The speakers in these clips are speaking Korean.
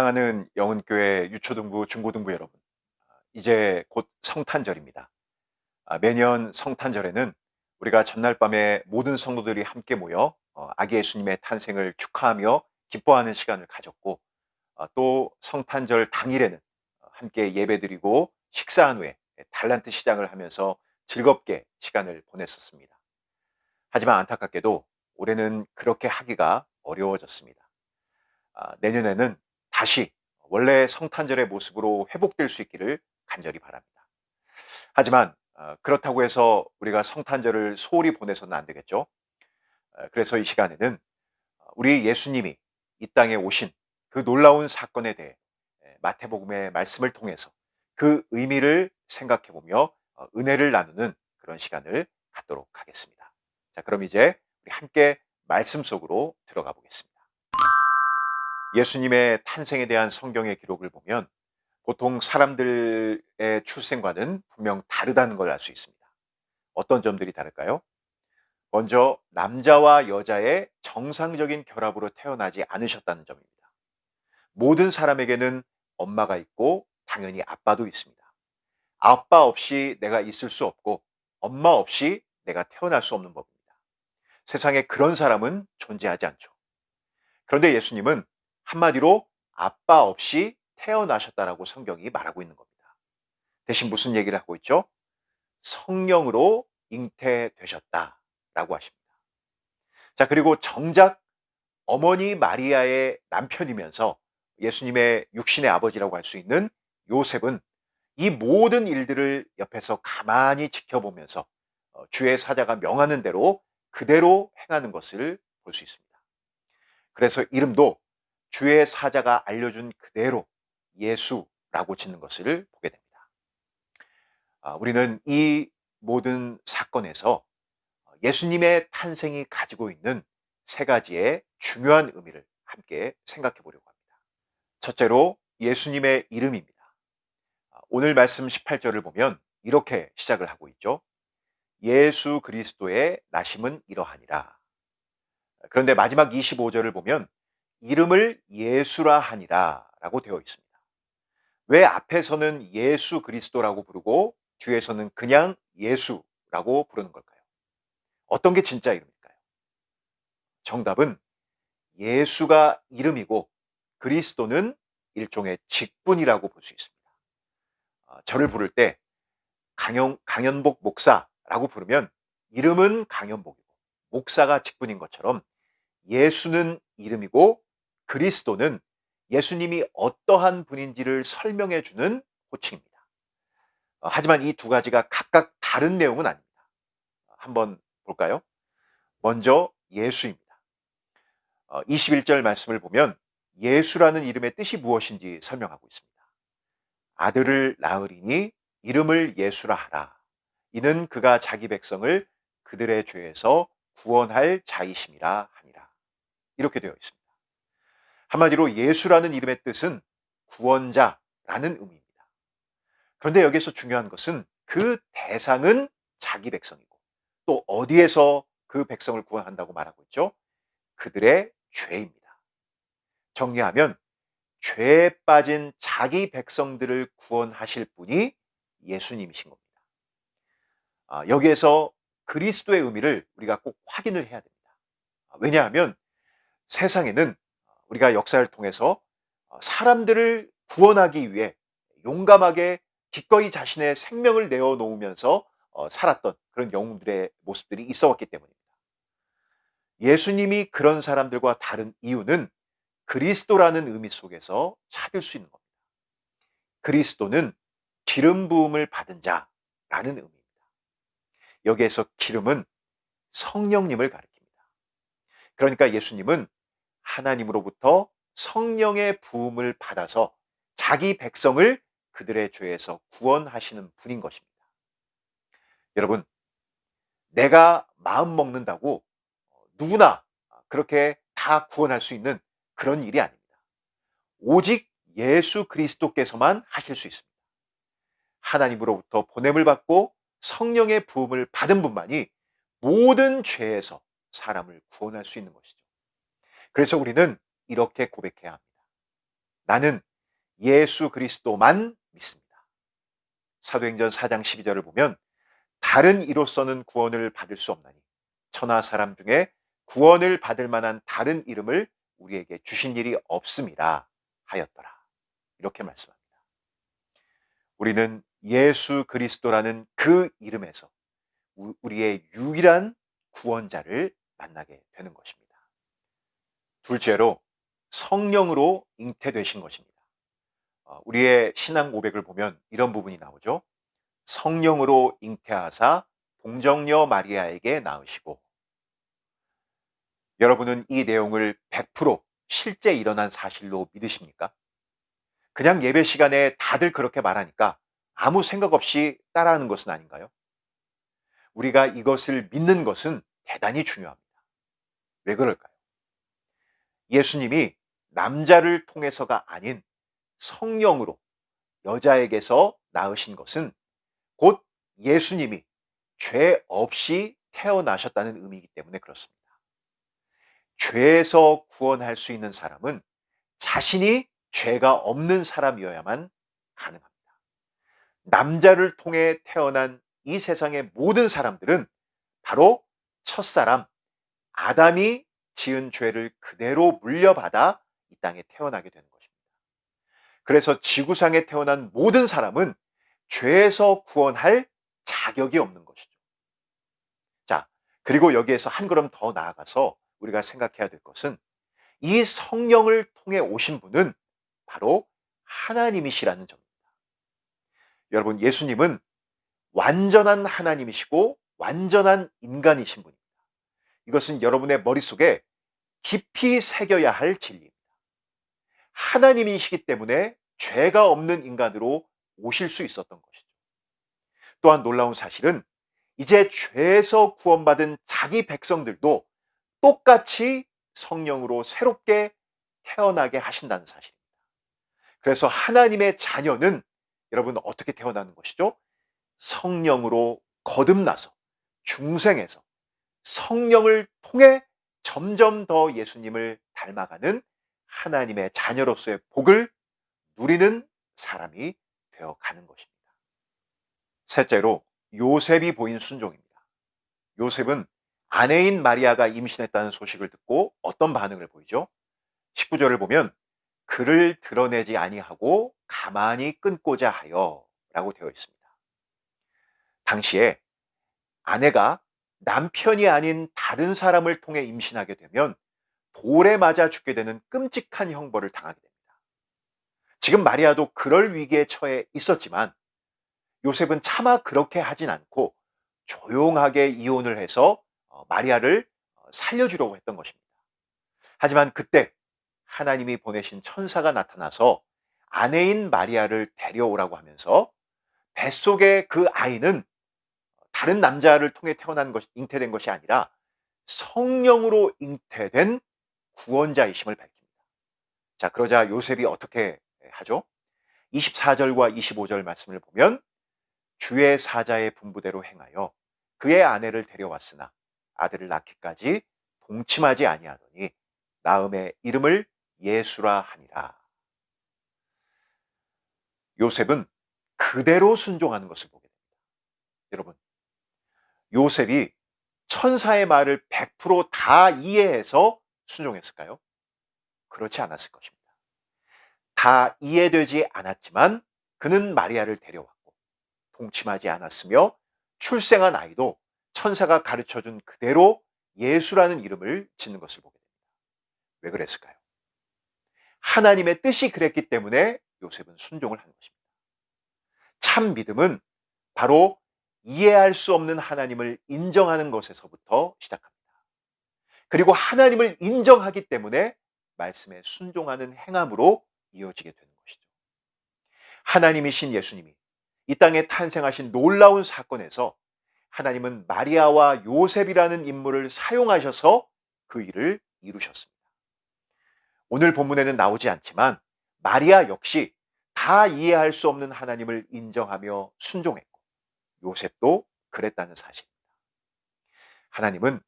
사랑하는 영은교회 유초등부, 중고등부 여러분, 이제 곧 성탄절입니다. 아, 매년 성탄절에는 우리가 전날 밤에 모든 성도들이 함께 모여 어, 아기 예수님의 탄생을 축하하며 기뻐하는 시간을 가졌고 어, 또 성탄절 당일에는 함께 예배드리고 식사한 후에 달란트 시장을 하면서 즐겁게 시간을 보냈었습니다. 하지만 안타깝게도 올해는 그렇게 하기가 어려워졌습니다. 아, 내년에는 다시 원래 성탄절의 모습으로 회복될 수 있기를 간절히 바랍니다. 하지만 어, 그렇다고 해서 우리가 성탄절을 소홀히 보내서는 안 되겠죠. 어, 그래서 이 시간에는 우리 예수님이 이 땅에 오신 그 놀라운 사건에 대해 마태복음의 말씀을 통해서 그 의미를 생각해 보며 어, 은혜를 나누는 그런 시간을 갖도록 하겠습니다. 자, 그럼 이제 우리 함께 말씀 속으로 들어가 보겠습니다. 예수님의 탄생에 대한 성경의 기록을 보면 보통 사람들의 출생과는 분명 다르다는 걸 알 수 있습니다. 어떤 점들이 다를까요? 먼저 남자와 여자의 정상적인 결합으로 태어나지 않으셨다는 점입니다. 모든 사람에게는 엄마가 있고 당연히 아빠도 있습니다. 아빠 없이 내가 있을 수 없고 엄마 없이 내가 태어날 수 없는 법입니다. 세상에 그런 사람은 존재하지 않죠. 그런데 예수님은 한마디로 아빠 없이 태어나셨다라고 성경이 말하고 있는 겁니다. 대신 무슨 얘기를 하고 있죠? 성령으로 잉태되셨다라고 하십니다. 자, 그리고 정작 어머니 마리아의 남편이면서 예수님의 육신의 아버지라고 할 수 있는 요셉은 이 모든 일들을 옆에서 가만히 지켜보면서 어, 주의 사자가 명하는 대로 그대로 행하는 것을 볼 수 있습니다. 그래서 이름도 주의 사자가 알려준 그대로 예수라고 짓는 것을 보게 됩니다. 아, 우리는 이 모든 사건에서 예수님의 탄생이 가지고 있는 세 가지의 중요한 의미를 함께 생각해 보려고 합니다. 첫째로 예수님의 이름입니다. 아, 오늘 말씀 18절을 보면 이렇게 시작을 하고 있죠. 예수 그리스도의 나심은 이러하니라. 그런데 마지막 25절을 보면 이름을 예수라 하니라 라고 되어 있습니다. 왜 앞에서는 예수 그리스도라고 부르고 뒤에서는 그냥 예수라고 부르는 걸까요? 어떤 게 진짜 이름일까요? 정답은 예수가 이름이고 그리스도는 일종의 직분이라고 볼 수 있습니다. 아, 저를 부를 때 강연, 강연복 목사라고 부르면 이름은 강연복이고 목사가 직분인 것처럼 예수는 이름이고 그리스도는 예수님이 어떠한 분인지를 설명해 주는 호칭입니다. 어, 하지만 이 두 가지가 각각 다른 내용은 아닙니다. 한번 볼까요? 먼저 예수입니다. 21절 어, 말씀을 보면 예수라는 이름의 뜻이 무엇인지 설명하고 있습니다. 아들을 낳으리니 이름을 예수라 하라. 이는 그가 자기 백성을 그들의 죄에서 구원할 자이심이라 하니라. 이렇게 되어 있습니다. 한마디로 예수라는 이름의 뜻은 구원자라는 의미입니다. 그런데 여기서 중요한 것은 그 대상은 자기 백성이고 또 어디에서 그 백성을 구원한다고 말하고 있죠? 그들의 죄입니다. 정리하면 죄에 빠진 자기 백성들을 구원하실 분이 예수님이신 겁니다. 아, 여기에서 그리스도의 의미를 우리가 꼭 확인을 해야 됩니다. 아, 왜냐하면 세상에는 우리가 역사를 통해서 어, 사람들을 구원하기 위해 용감하게 기꺼이 자신의 생명을 내어놓으면서 어, 살았던 그런 영웅들의 모습들이 있어 왔기 때문입니다. 예수님이 그런 사람들과 다른 이유는 그리스도라는 의미 속에서 찾을 수 있는 겁니다. 그리스도는 기름 부음을 받은 자라는 의미입니다. 여기에서 기름은 성령님을 가리킵니다. 그러니까 예수님은 하나님으로부터 성령의 부음을 받아서 자기 백성을 그들의 죄에서 구원하시는 분인 것입니다. 여러분, 내가 마음 먹는다고 누구나 그렇게 다 구원할 수 있는 그런 일이 아닙니다. 오직 예수 그리스도께서만 하실 수 있습니다. 하나님으로부터 보냄을 받고 성령의 부음을 받은 분만이 모든 죄에서 사람을 구원할 수 있는 것이죠. 그래서 우리는 이렇게 고백해야 합니다. 나는 예수 그리스도만 믿습니다. 사도행전 4장 12절을 보면 다른 이로서는 구원을 받을 수 없나니 천하 사람 중에 구원을 받을 만한 다른 이름을 우리에게 주신 일이 없음이라 하였더라. 이렇게 말씀합니다. 우리는 예수 그리스도라는 그 이름에서 우리의 유일한 구원자를 만나게 되는 것입니다. 둘째로 성령으로 잉태되신 것입니다. 어, 우리의 신앙 고백을 보면 이런 부분이 나오죠. 성령으로 잉태하사 동정녀 마리아에게 낳으시고 여러분은 이 내용을 100% 실제 일어난 사실로 믿으십니까? 그냥 예배 시간에 다들 그렇게 말하니까 아무 생각 없이 따라하는 것은 아닌가요? 우리가 이것을 믿는 것은 대단히 중요합니다. 왜 그럴까요? 예수님이 남자를 통해서가 아닌 성령으로 여자에게서 낳으신 것은 곧 예수님이 죄 없이 태어나셨다는 의미이기 때문에 그렇습니다. 죄에서 구원할 수 있는 사람은 자신이 죄가 없는 사람이어야만 가능합니다. 남자를 통해 태어난 이 세상의 모든 사람들은 바로 첫사람 아담이 지은 죄를 그대로 물려받아 이 땅에 태어나게 되는 것입니다. 그래서 지구상에 태어난 모든 사람은 죄에서 구원할 자격이 없는 것이죠. 자, 그리고 여기에서 한 걸음 더 나아가서 우리가 생각해야 될 것은 이 성령을 통해 오신 분은 바로 하나님이시라는 점입니다. 여러분, 예수님은 완전한 하나님이시고 완전한 인간이신 분입니다. 이것은 여러분의 머릿속에 깊이 새겨야 할 진리입니다. 하나님이시기 때문에 죄가 없는 인간으로 오실 수 있었던 것이죠. 또한 놀라운 사실은 이제 죄에서 구원받은 자기 백성들도 똑같이 성령으로 새롭게 태어나게 하신다는 사실입니다. 그래서 하나님의 자녀는 여러분 어떻게 태어나는 것이죠? 성령으로 거듭나서 중생에서 성령을 통해 점점 더 예수님을 닮아가는 하나님의 자녀로서의 복을 누리는 사람이 되어 가는 것입니다. 셋째로 요셉이 보인 순종입니다. 요셉은 아내인 마리아가 임신했다는 소식을 듣고 어떤 반응을 보이죠? 19절을 보면 그를 드러내지 아니하고 가만히 끊고자 하여 라고 되어 있습니다. 당시에 아내가 남편이 아닌 다른 사람을 통해 임신하게 되면 돌에 맞아 죽게 되는 끔찍한 형벌을 당하게 됩니다. 지금 마리아도 그럴 위기에 처해 있었지만 요셉은 차마 그렇게 하진 않고 조용하게 이혼을 해서 어, 마리아를 어, 살려주려고 했던 것입니다. 하지만 그때 하나님이 보내신 천사가 나타나서 아내인 마리아를 데려오라고 하면서 뱃속의 그 아이는 다른 남자를 통해 태어난 것, 잉태된 것이 아니라 성령으로 잉태된 구원자이심을 밝힙니다. 자, 그러자 요셉이 어떻게 하죠? 24절과 25절 말씀을 보면 주의 사자의 분부대로 행하여 그의 아내를 데려왔으나 아들을 낳기까지 동침하지 아니하더니 나음의 이름을 예수라 하니라. 요셉은 그대로 순종하는 것을 보게 됩니다. 여러분, 요셉이 천사의 말을 100%다 이해해서 순종했을까요? 그렇지 않았을 것입니다. 다 이해되지 않았지만 그는 마리아를 데려왔고 동침하지 않았으며 출생한 아이도 천사가 가르쳐 준 그대로 예수라는 이름을 짓는 것을 보게 됩니다. 왜 그랬을까요? 하나님의 뜻이 그랬기 때문에 요셉은 순종을 한 것입니다. 참 믿음은 바로 이해할 수 없는 하나님을 인정하는 것에서부터 시작합니다. 그리고 하나님을 인정하기 때문에 말씀에 순종하는 행함으로 이어지게 되는 것이죠. 하나님이신 예수님이 이 땅에 탄생하신 놀라운 사건에서 하나님은 마리아와 요셉이라는 인물을 사용하셔서 그 일을 이루셨습니다. 오늘 본문에는 나오지 않지만 마리아 역시 다 이해할 수 없는 하나님을 인정하며 순종했고 요셉도 그랬다는 사실입니다. 하나님은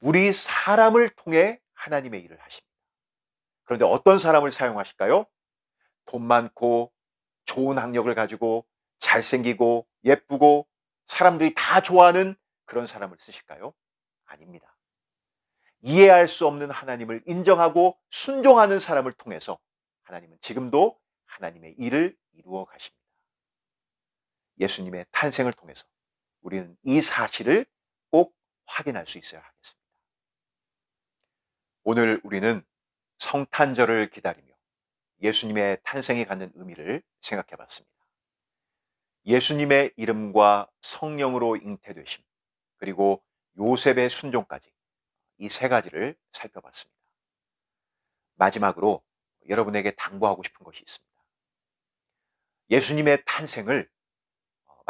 우리 사람을 통해 하나님의 일을 하십니다. 그런데 어떤 사람을 사용하실까요? 돈 많고 좋은 학력을 가지고 잘생기고 예쁘고 사람들이 다 좋아하는 그런 사람을 쓰실까요? 아닙니다. 이해할 수 없는 하나님을 인정하고 순종하는 사람을 통해서 하나님은 지금도 하나님의 일을 이루어 가십니다. 예수님의 탄생을 통해서 우리는 이 사실을 꼭 확인할 수 있어야 하겠습니다. 오늘 우리는 성탄절을 기다리며 예수님의 탄생이 갖는 의미를 생각해 봤습니다. 예수님의 이름과 성령으로 잉태되심, 그리고 요셉의 순종까지 이 세 가지를 살펴봤습니다. 마지막으로 여러분에게 당부하고 싶은 것이 있습니다. 예수님의 탄생을 어,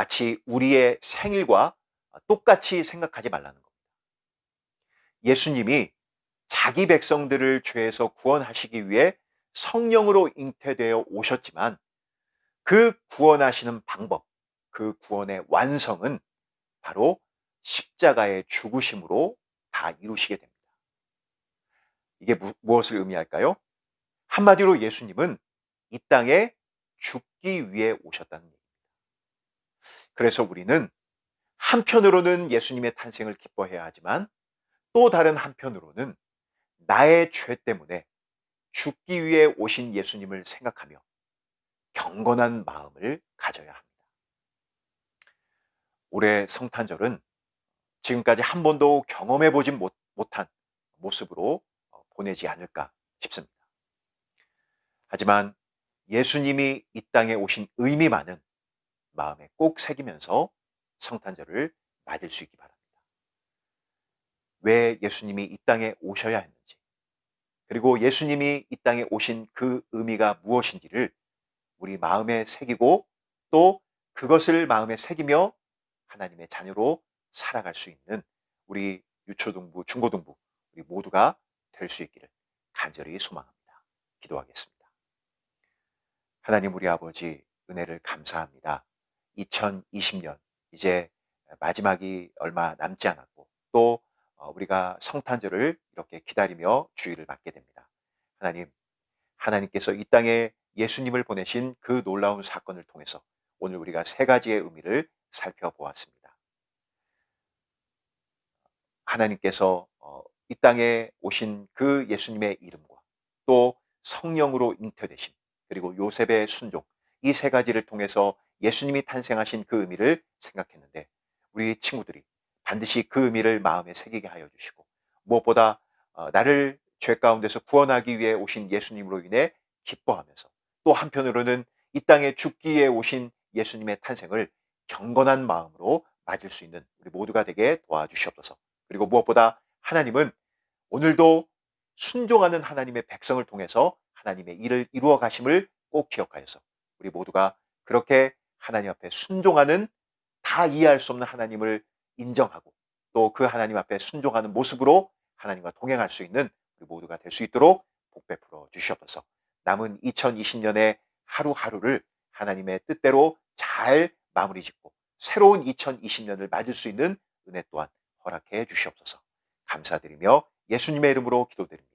마치 우리의 생일과 똑같이 생각하지 말라는 겁니다. 예수님이 자기 백성들을 죄에서 구원하시기 위해 성령으로 잉태되어 오셨지만 그 구원하시는 방법, 그 구원의 완성은 바로 십자가의 죽으심으로 다 이루시게 됩니다. 이게 무, 무엇을 의미할까요? 한마디로 예수님은 이 땅에 죽기 위해 오셨다는 얘기입니다. 그래서 우리는 한편으로는 예수님의 탄생을 기뻐해야 하지만 또 다른 한편으로는 나의 죄 때문에 죽기 위해 오신 예수님을 생각하며 경건한 마음을 가져야 합니다. 올해 성탄절은 지금까지 한 번도 경험해 못, 못한 모습으로 어, 보내지 않을까 싶습니다. 하지만 예수님이 이 땅에 오신 의미만은 마음에 꼭 새기면서 성탄절을 맞을 수 있기 바랍니다. 왜 예수님이 이 땅에 오셔야 했는지, 그리고 예수님이 이 땅에 오신 그 의미가 무엇인지를 우리 마음에 새기고 또 그것을 마음에 새기며 하나님의 자녀로 살아갈 수 있는 우리 유초등부, 중고등부 우리 모두가 될 수 있기를 간절히 소망합니다. 기도하겠습니다. 하나님 우리 아버지 은혜를 감사합니다. 2020년 이제 마지막이 얼마 남지 않았고 또 어, 우리가 성탄절을 이렇게 기다리며 주의를 받게 됩니다. 하나님, 하나님께서 이 땅에 예수님을 보내신 그 놀라운 사건을 통해서 오늘 우리가 세 가지의 의미를 살펴보았습니다. 하나님께서 어, 이 땅에 오신 그 예수님의 이름과 또 성령으로 잉태되신 그리고 요셉의 순종 이 세 가지를 통해서 예수님이 탄생하신 그 의미를 생각했는데 우리 친구들이 반드시 그 의미를 마음에 새기게 하여 주시고 무엇보다 어, 나를 죄 가운데서 구원하기 위해 오신 예수님으로 인해 기뻐하면서 또 한편으로는 이 땅에 죽기에 오신 예수님의 탄생을 경건한 마음으로 맞을 수 있는 우리 모두가 되게 도와주시옵소서. 그리고 무엇보다 하나님은 오늘도 순종하는 하나님의 백성을 통해서 하나님의 일을 이루어 가심을 꼭 기억하여서 우리 모두가 그렇게 하나님 앞에 순종하는 다 이해할 수 없는 하나님을 인정하고 또 그 하나님 앞에 순종하는 모습으로 하나님과 동행할 수 있는 우리 모두가 될 수 있도록 복 베풀어 주시옵소서. 남은 2020년의 하루하루를 하나님의 뜻대로 잘 마무리 짓고 새로운 2020년을 맞을 수 있는 은혜 또한 허락해 주시옵소서. 감사드리며 예수님의 이름으로 기도드립니다.